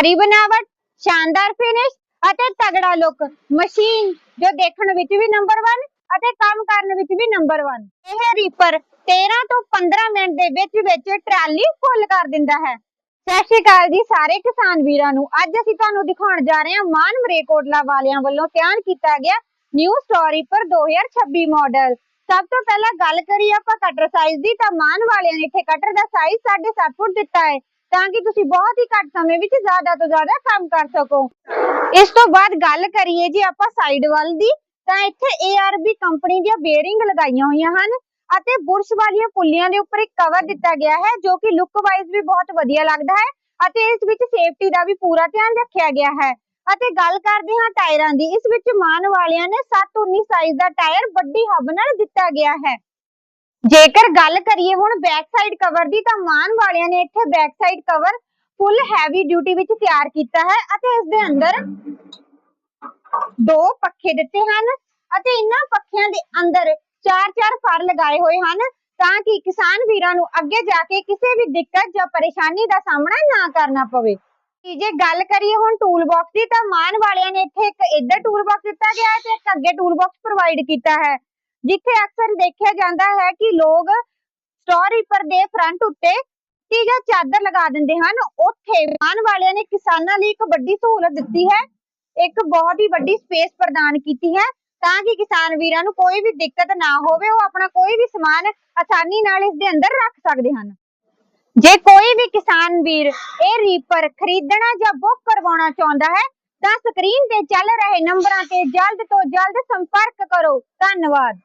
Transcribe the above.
ਭਾਰੀ ਬਣਾਵਟ, ਸ਼ਾਨਦਾਰ ਫਿਨਿਸ਼ ਅਤੇ ਤਗੜਾ ਲੁੱਕ ਮਸ਼ੀਨ ਜੋ ਦੇਖਣ ਵਿੱਚ ਵੀ ਨੰਬਰ 1 ਅਤੇ ਕੰਮ ਕਰਨ ਵਿੱਚ ਵੀ ਨੰਬਰ 1 ਇਹ ਰੀਪਰ 13 ਤੋਂ 15 ਮਿੰਟ ਦੇ ਵਿੱਚ ਵਿੱਚ ਟਰਾਲੀ ਫੁੱਲ ਕਰ ਦਿੰਦਾ ਹੈ। ਸਤਿ ਸ਼੍ਰੀ ਅਕਾਲ ਜੀ ਸਾਰੇ ਕਿਸਾਨ ਵੀਰਾਂ ਨੂੰ। ਅੱਜ ਅਸੀਂ ਤੁਹਾਨੂੰ ਦਿਖਾਉਣ ਜਾ ਰਹੇ ਹਾਂ ਮਾਨ ਮਰੇਕੋਟਲਾ ਵਾਲਿਆਂ ਵੱਲੋਂ ਤਿਆਰ ਕੀਤਾ ਗਿਆ ਨਿਊ ਸਟੋਰੀ ਪਰ 2026 ਮਾਡਲ ਸਭ ਤੋਂ ਪਹਿਲਾਂ ਗੱਲ ਕਰੀਏ ਆਪਾਂ ਕਟਰ ਸਾਈਜ਼ ਦੀ ਤਾਂ ਮਾਨ ਵਾਲਿਆਂ ਨੇ ਇੱਥੇ ਕਟਰ ਦਾ ਸਾਈਜ਼ 7.5 ਫੁੱਟ ਦਿੱਤਾ ਹੈ। ਤਾਂ ਕਿ ਤੁਸੀਂ ਬਹੁਤ ਹੀ ਘੱਟ ਸਮੇਂ ਵਿੱਚ ਜ਼ਿਆਦਾ ਤੋਂ ਜ਼ਿਆਦਾ ਕੰਮ ਕਰ ਸਕੋ। ਇਸ ਤੋਂ ਬਾਅਦ ਗੱਲ ਕਰੀਏ ਜੀ ਆਪਾਂ ਸਾਈਡ ਵੱਲ ਦੀ, ਤਾਂ ਇੱਥੇ ARB ਕੰਪਨੀ ਦੀਆਂ ਬੇਅਰਿੰਗ ਲਗਾਈਆਂ ਹੋਈਆਂ ਹਨ ਅਤੇ ਬੁਰਸ਼ ਵਾਲੀਆਂ ਪੁੱਲੀਆਂ ਦੇ ਉੱਪਰ ਇੱਕ ਕਵਰ ਦਿੱਤਾ ਗਿਆ ਹੈ, ਜੋ ਕਿ ਲੁੱਕ ਵਾਈਜ਼ ਵੀ ਬਹੁਤ ਵਧੀਆ ਲੱਗਦਾ ਹੈ ਅਤੇ ਇਸ ਵਿੱਚ ਸੇਫਟੀ ਦਾ ਵੀ ਪੂਰਾ ਧਿਆਨ ਰੱਖਿਆ ਗਿਆ ਹੈ। ਅਤੇ ਗੱਲ ਕਰਦੇ ਹਾਂ ਟਾਇਰਾਂ ਦੀ, ਇਸ ਵਿੱਚ ਮਾਨ ਵਾਲਿਆਂ ਨੇ 719 ਸਾਈਜ਼ ਦਾ ਟਾਇਰ ਵੱਡੀ ਹੱਬ ਨਾਲ ਦਿੱਤਾ ਗਿਆ ਹੈ। ਜੇਕਰ ਗੱਲ ਕਰੀਏ ਹੁਣ ਬੈਕ ਸਾਈਡ ਕਵਰ ਦੀ, ਤਾਂ ਮਾਨ ਵਾਲਿਆਂ ਨੇ ਇੱਥੇ back side cover full heavy duty ਵਿੱਚ ਤਿਆਰ ਕੀਤਾ ਹੈ ਅਤੇ ਇਸ ਦੇ ਅੰਦਰ ਦੋ ਪੱਖੇ ਦਿੱਤੇ ਹਨ ਅਤੇ ਇਹਨਾਂ ਪੱਖਿਆਂ ਦੇ ਅੰਦਰ ਚਾਰ ਚਾਰ ਫਰ ਲਗਾਏ ਹੋਏ ਹਨ ਤਾਂ ਕਿ ਕਿਸਾਨ ਵੀਰਾਂ ਨੂੰ ਅੱਗੇ ਜਾ ਕੇ ਕਿਸੇ ਵੀ ਦਿੱਕਤ ਜਾਂ ਪਰੇਸ਼ਾਨੀ ਦਾ ਸਾਹਮਣਾ ਨਾ ਕਰਨਾ ਪਵੇ। ਜੇ ਗੱਲ ਕਰੀਏ ਹੁਣ ਟੂਲ ਬਾਕਸ ਦੀ, ਤਾਂ ਮਾਨ ਵਾਲਿਆਂ ਨੇ ਇੱਥੇ ਇੱਕ ਇੱਧਰ ਟੂਲ ਬਾਕਸ ਦਿੱਤਾ ਗਿਆ ਹੈ ਤੇ ਇੱਕ ਅੱਗੇ ਟੂਲ ਬਾਕਸ ਪ੍ਰੋਵਾਈਡ ਕੀਤਾ ਹੈ। ਜਿੱਥੇ ਅਕਸਰ ਦੇਖਿਆ ਜਾਂਦਾ ਹੈ ਕਿ ਲੋਕ ਸਟੋਰ ਰੀਪਰ ਦੇ ਫਰੰਟ ਉੱਤੇ ਟੀ ਜਾਂ ਚਾਦਰ ਲਗਾ ਦਿੰਦੇ ਹਨ। ਉੱਥੇ ਮਾਨ ਵਾਲਿਆਂ ਨੇ ਕਿਸਾਨਾਂ ਲਈ ਇੱਕ ਵੱਡੀ ਸਹੂਲਤ ਦਿੱਤੀ ਹੈ। ਇੱਕ ਬਹੁਤ ਹੀ ਵੱਡੀ ਸਪੇਸ ਪ੍ਰਦਾਨ ਕੀਤੀ ਹੈ ਤਾਂ ਕਿ ਕਿਸਾਨ ਵੀਰਾਂ ਨੂੰ ਕੋਈ ਵੀ ਦਿੱਕਤ ਨਾ ਹੋਵੇ, ਉਹ ਆਪਣਾ ਕੋਈ ਵੀ ਸਮਾਨ ਆਸਾਨੀ ਨਾਲ ਇਸ ਦੇ ਅੰਦਰ ਰੱਖ ਸਕਦੇ ਹਨ। ਜੇ ਕੋਈ ਵੀ ਕਿਸਾਨ ਵੀਰ ਇਹ ਰੀਪਰ ਖਰੀਦਣਾ ਜਾਂ ਬੁੱਕ ਕਰਵਾਉਣਾ ਚਾਹੁੰਦਾ ਹੈ, ਤਾਂ ਸਕਰੀਨ ਤੇ ਚੱਲ ਰਹੇ ਨੰਬਰਾਂ ਤੇ ਜਲਦ ਤੋਂ ਜਲਦ ਸੰਪਰਕ ਕਰੋ। ਧੰਨਵਾਦ।